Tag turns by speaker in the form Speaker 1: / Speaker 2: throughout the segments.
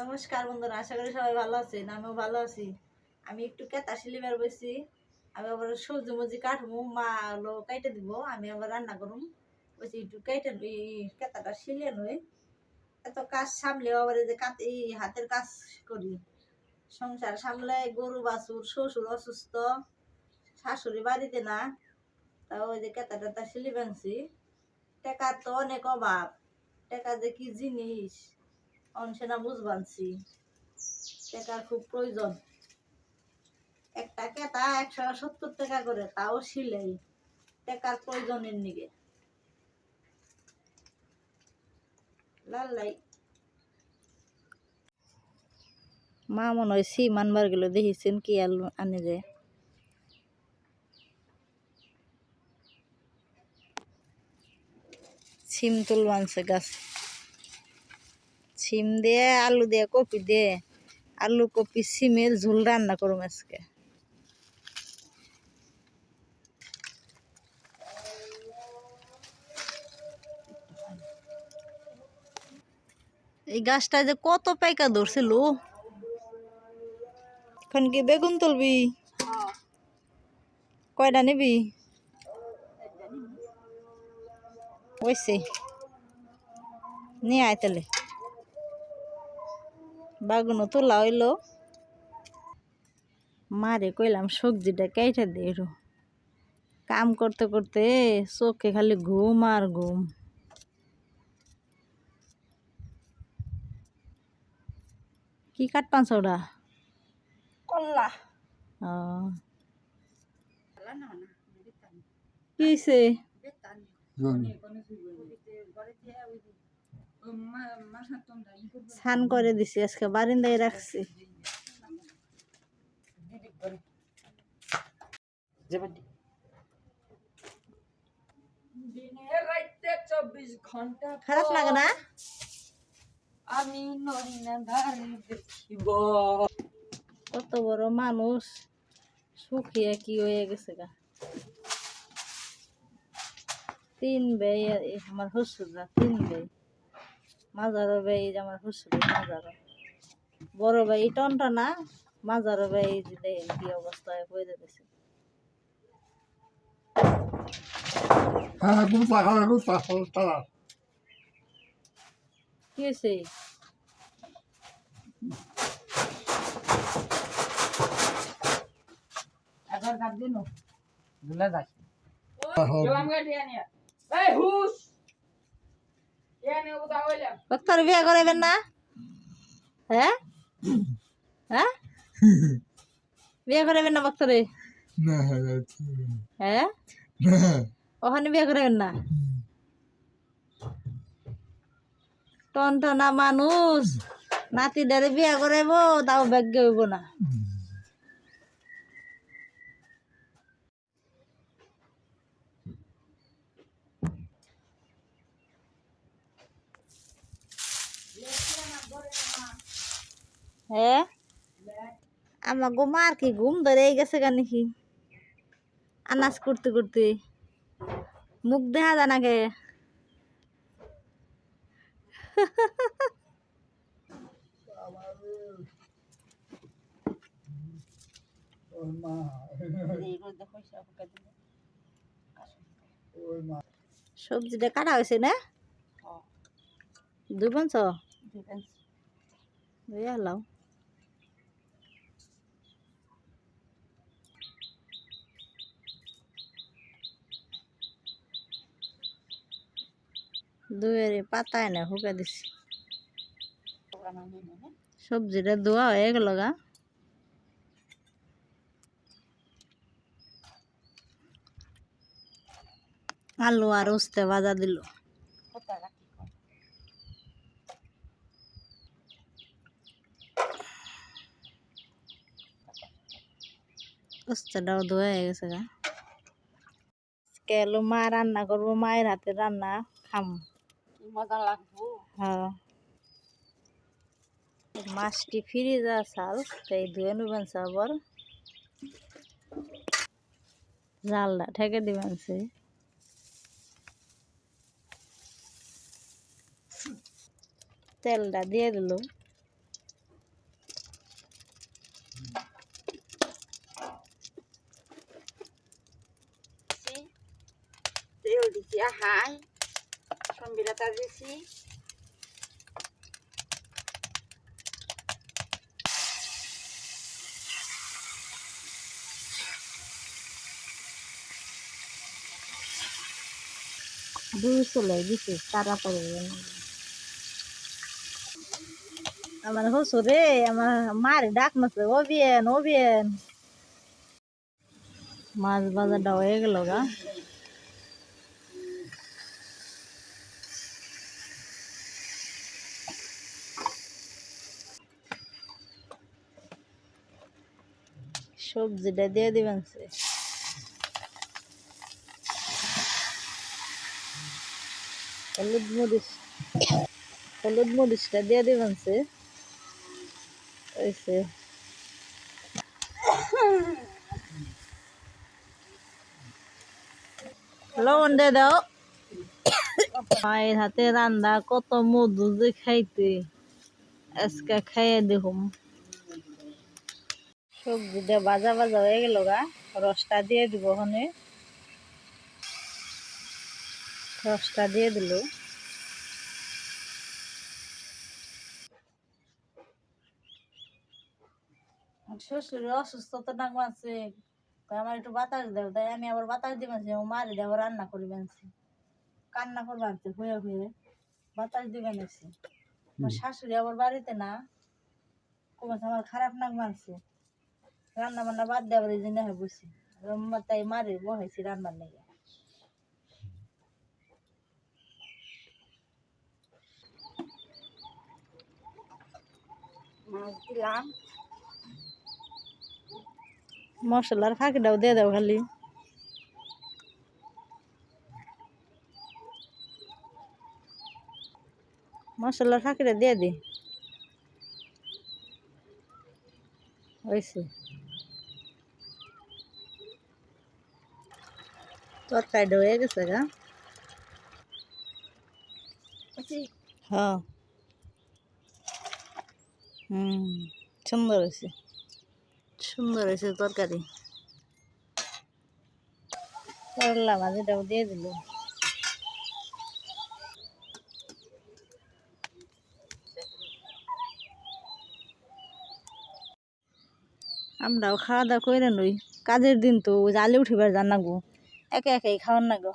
Speaker 1: নমস্কার বন্ধুরা, আশা করি সবাই ভালো আছেন, আমিও ভালো আছি। আমি একটু কেতা সিলিবার বসছি আমি আবার সবজি মজি কাটবো, মা হলো কাইটে দিব, আমি আবার রান্না করুম। বলছি, একটু কাইটে কেতাটা সিলিয়ে নই এত কাজ সামলে আবার যে কাত, এই হাতের কাজ করি। সংসার সামলে গরু, বাছুর, শ্বশুর অসুস্থ, শাশুড়ি বাড়িতে না, তাও ওই যে কেতা টেতা সিলি ভাঙছি। টাকার তো অনেক অভাব, টাকা যে কি জিনিস? অনসেনা বুঝবানছি টাকার খুব প্রয়োজন। একটা কেতা একশো সত্তর টাকা করে, তাও সিলাই টাকার প্রয়োজনের নিগে। লাল্লাই মা মনে হয় সিম আনবার গেল দেখিছেন কি আলু আনে যে সিম তুলব আনছে গাছ। সিম দিয়ে, আলু দিয়ে, কপি দিয়ে, আলু, কপি, সিমের ঝোল রান্না করুম আজকে। এই গাছটা যে কত পাইকা ধরছিল। এখন কি বেগুন তুলবি? কয়টা নিবি? নিয়ে আয় তাহলে। বাগুনও তোলা হইল মারে কইলাম সবজিটা কেটে দে রো। কাম করতে করতে চোখে খালি ঘুম আর ঘুম। কি কাটপান ওটা
Speaker 2: কল্লা।
Speaker 1: ও। কি? স্নান করে দিছি আজকে বারিন্দায় রাখছি। খারাপ লাগে না?
Speaker 2: আমি দেখিব।
Speaker 1: কত বড় মানুষ শুকিয়ে কি হয়ে গেছে গা। তিন এই আমার শ্বশুররা তিন ভাই। মাজারো ভাই এই যে আমার শ্বশুর মাজারো। বড় ভাই টনটা না মাজারো ভাই এই যে দেখেন কি অবস্থায় হয়ে যেতেছে
Speaker 3: হ্যাঁ গুতা তারা।
Speaker 1: কি হয়েছে
Speaker 2: এখন কাট দিন। ভুলে যাস গেলাম গাড়ি আনিয়া এই হুস!
Speaker 1: ডাক্তার বিয়ে করাবেন না হ্যাঁ হ্যাঁ বিয়ে করাবেন না ডাক্তারে
Speaker 3: না
Speaker 1: হ্যাঁ ওখানে বিয়ে করাবেন না টনটনা মানুষ নাতিদারে বিয়ে করাইব তাও ভাগ্য হইব না হ্যাঁ আমার গো মার কি ঘুম ধরে গেছে গা নাকি? আনাজ করতে করতে মুখ দেখা যায় নাকি সবজিটা কাটা হয়েছে না? দুই পাঁচ লাও দুয়ের পাতায় না হুকে দিছি। সবজিটা ধোয়া হয়ে গেল গা। আলু আর উস্তে ভাজা দিল। উস্তেটাও ধোয়া হয়ে গেছে গা। এলো মা রান্না করব, মায়ের হাতে রান্না খাম।
Speaker 2: মজা
Speaker 1: হ্যাঁ। মাছটি ফিরে যা চাল, তাই ধুয়ে নেবেন সাবর জালটা ঠেকে দিবেন সে। তেলটা দিয়ে দিল। তেল দিছি হাই সম্বিরাটা দিছি। দুই চলে দিছি তাড়াতাড়ি আমার হসুরে আমার মারে ডাক নাছে ও বিয়েন ও বিয়েন মাছ বাজারটা হয়ে গেল গা। সবজিটা দিয়ে দিবেন হলুদ মরিচ, হলুদ মরিচটা দিয়ে দিবেন লবণ দিয়ে দাও। মায়ের হাতে রান্না কত মধু যে খাইতে। আজকে খাইয়ে দেখুম। সবজিটা ভাজা ভাজা হয়ে গেল গা। রসটা দিয়ে দিব ওখানে রসটা দিয়ে দিল। শ্বশুরের অসুস্থতা নাক তাই আমার একটু বাতাস দেও। তাই আমি আবার বাতাস দিয়ে মারছি ও মারি আবার রান্না করি বানছি। কান্না করব আনছে হয়ে হয়ে বাতাস দিবেন এসে আমার শাশুড়ি আবার বাড়িতে না। কমাছে আমার খারাপ নাক মারছে রান্না বান্না বাদ আবার এই জন্য হয়ে বসি। তাই মারি বহাইছি রান্নার লেগে। মশলার ফাঁকিটাও দিয়ে দাও খালি। মশলার ফাঁকিটা দিয়ে দি। হয়েছে তরকারিটা হয়ে গেছে গা। হ্যাঁ। হুম সুন্দর হয়েছে। সুন্দর হয়েছে তরকারি। করলা ভাজিটাও দিয়ে দিল। আমরাও খাওয়া দাওয়া করে নই। কাজের দিন তো জালে উঠিবার জান নাগো একে একে খাওয়ার নাগো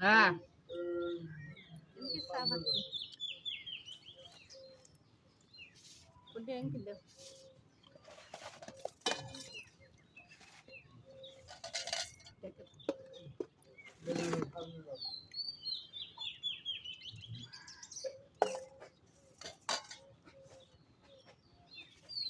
Speaker 2: হ্যাঁ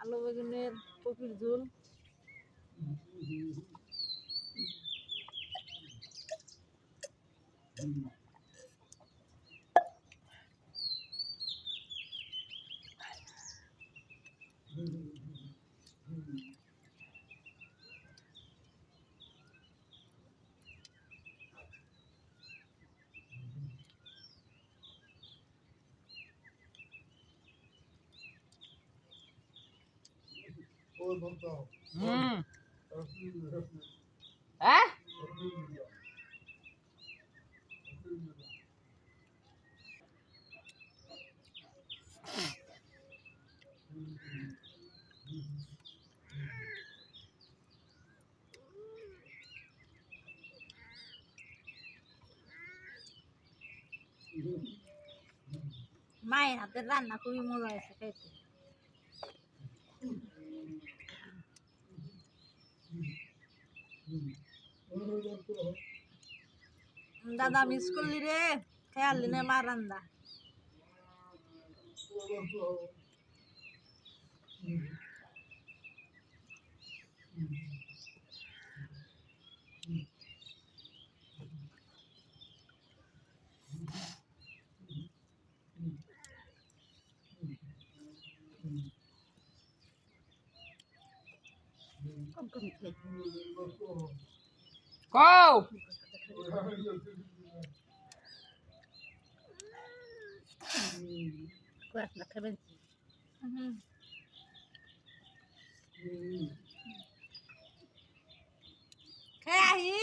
Speaker 1: আলু বেগুনের কপির ঝোল।
Speaker 2: হুম হ্যাঁ
Speaker 1: মায়ের হাতের রান্না খুবই মজা হয়েছে খাইতে দাদা মিস করলি রে খেয়ালি নে মা রান্দা
Speaker 4: কও
Speaker 1: হুম। খেয়ে আহি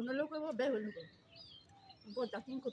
Speaker 1: বনলো করব বেহুল করব বোঝা কিন্তু